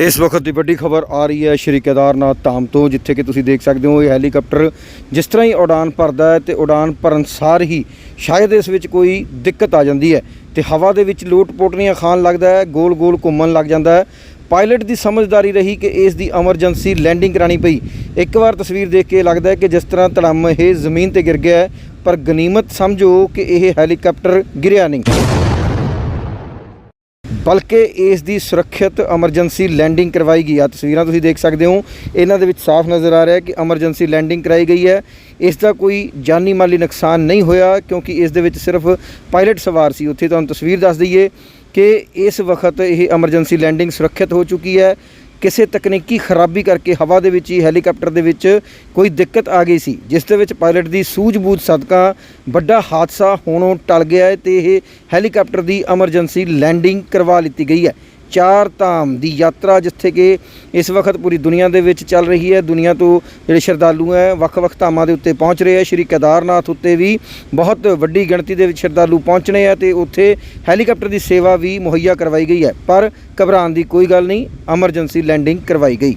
ਇਸ ਵਕਤ ਦੀ ਵੱਡੀ ਖਬਰ ਆ ਰਹੀ ਹੈ ਸ਼੍ਰੀ ਕੇਦਾਰਨਾਥ ਧਾਮ ਤੋਂ, ਜਿੱਥੇ ਕਿ ਤੁਸੀਂ ਦੇਖ ਸਕਦੇ ਹੋ ਇਹ ਹੈਲੀਕਾਪਟਰ ਜਿਸ ਤਰ੍ਹਾਂ ਹੀ ਉਡਾਨ ਭਰਦਾ ਹੈ ਤੇ ਉਡਾਨ ਭਰਨ ਸਾਰ ਹੀ ਸ਼ਾਇਦ ਇਸ ਵਿੱਚ ਕੋਈ ਦਿੱਕਤ ਆ ਜਾਂਦੀ ਹੈ ਤੇ ਹਵਾ ਦੇ ਵਿੱਚ ਲੋਟ ਪੋਟਨੀਆਂ ਖਾਣ ਲੱਗਦਾ ਹੈ ਗੋਲ ਗੋਲ ਘੁੰਮਣ ਲੱਗ ਜਾਂਦਾ ਹੈ। ਪਾਇਲਟ ਦੀ ਸਮਝਦਾਰੀ ਰਹੀ ਕਿ ਇਸ ਦੀ ਐਮਰਜੈਂਸੀ ਲੈਂਡਿੰਗ ਕਰਾਣੀ ਪਈ। ਇੱਕ ਵਾਰ ਤਸਵੀਰ ਦੇਖ ਕੇ ਲੱਗਦਾ ਹੈ ਕਿ ਜਿਸ ਤਰ੍ਹਾਂ ਧੜਮ ਇਹ ਜ਼ਮੀਨ ਤੇ ਗਿਰ ਗਿਆ ਪਰ ਗਨੀਮਤ ਸਮਝੋ ਕਿ ਇਹ ਹੈਲੀਕਾਪਟਰ ਗਿਰਿਆ ਨਹੀਂ। ਬਲਕਿ ਇਸ ਦੀ ਸੁਰੱਖਿਅਤ ਐਮਰਜੈਂਸੀ ਲੈਂਡਿੰਗ ਕਰਵਾਈ ਗਈ ਆ। ਤਸਵੀਰਾਂ ਤੁਸੀਂ ਦੇਖ ਸਕਦੇ ਹੋ। ਇਹਨਾਂ ਦੇ ਵਿੱਚ ਸਾਫ਼ ਨਜ਼ਰ ਆ ਰਿਹਾ ਹੈ ਕਿ ਐਮਰਜੈਂਸੀ ਲੈਂਡਿੰਗ ਕਰਾਈ ਗਈ ਹੈ। ਇਸ ਦਾ ਕੋਈ ਜਾਨੀ ਮਾਲੀ ਨੁਕਸਾਨ ਨਹੀਂ ਹੋਇਆ, ਕਿਉਂਕਿ ਇਸ ਦੇ ਵਿੱਚ ਸਿਰਫ ਪਾਇਲਟ ਸਵਾਰ ਸੀ। ਉੱਥੇ ਤੁਹਾਨੂੰ ਤਸਵੀਰ ਦੱਸ ਦਈਏ ਕਿ ਇਸ ਵਕਤ ਇਹ ਐਮਰਜੈਂਸੀ ਲੈਂਡਿੰਗ ਸੁਰੱਖਿਅਤ ਹੋ ਚੁੱਕੀ ਹੈ। ਕਿਸੇ ਤਕਨੀਕੀ ਖਰਾਬੀ ਕਰਕੇ ਹਵਾ ਦੇ ਵਿੱਚ ਹੀ ਹੈਲੀਕਾਪਟਰ ਦੇ ਵਿੱਚ ਕੋਈ ਦਿੱਕਤ ਆ ਗਈ ਸੀ, ਜਿਸ ਦੇ ਵਿੱਚ ਪਾਇਲਟ ਦੀ ਸੂਝ-ਬੂਝ ਸਦਕਾ ਵੱਡਾ ਹਾਦਸਾ ਹੋਣੋਂ ਟਲ ਗਿਆ ਹੈ ਤੇ ਇਹ ਹੈਲੀਕਾਪਟਰ ਦੀ ਐਮਰਜੈਂਸੀ ਲੈਂਡਿੰਗ ਕਰਵਾ ਲਿੱਤੀ ਗਈ ਹੈ। ਚਾਰ ਧਾਮ ਦੀ ਯਾਤਰਾ ਜਿੱਥੇ ਕਿ ਇਸ ਵਕਤ ਪੂਰੀ ਦੁਨੀਆ ਦੇ ਵਿੱਚ ਚੱਲ ਰਹੀ ਹੈ। ਦੁਨੀਆ ਤੋਂ ਜਿਹੜੇ ਸ਼ਰਧਾਲੂ ਹੈ, ਵੱਖ-ਵੱਖ ਧਾਮਾਂ ਦੇ ਉੱਤੇ ਪਹੁੰਚ ਰਹੇ ਆ ਸ਼੍ਰੀ ਕੇਦਾਰਨਾਥ ਉੱਤੇ ਵੀ ਬਹੁਤ ਵੱਡੀ ਗਿਣਤੀ ਦੇ ਵਿੱਚ ਸ਼ਰਧਾਲੂ ਪਹੁੰਚਣੇ ਆ ਤੇ ਉੱਥੇ ਹੈਲੀਕਾਪਟਰ ਦੀ ਸੇਵਾ ਵੀ ਮੁਹੱਈਆ ਕਰਵਾਈ ਗਈ ਹੈ। ਪਰ ਘਬਰਾਉਣ ਦੀ ਕੋਈ ਗੱਲ ਨਹੀਂ, ਐਮਰਜੈਂਸੀ ਲੈਂਡਿੰਗ ਕਰਵਾਈ ਗਈ।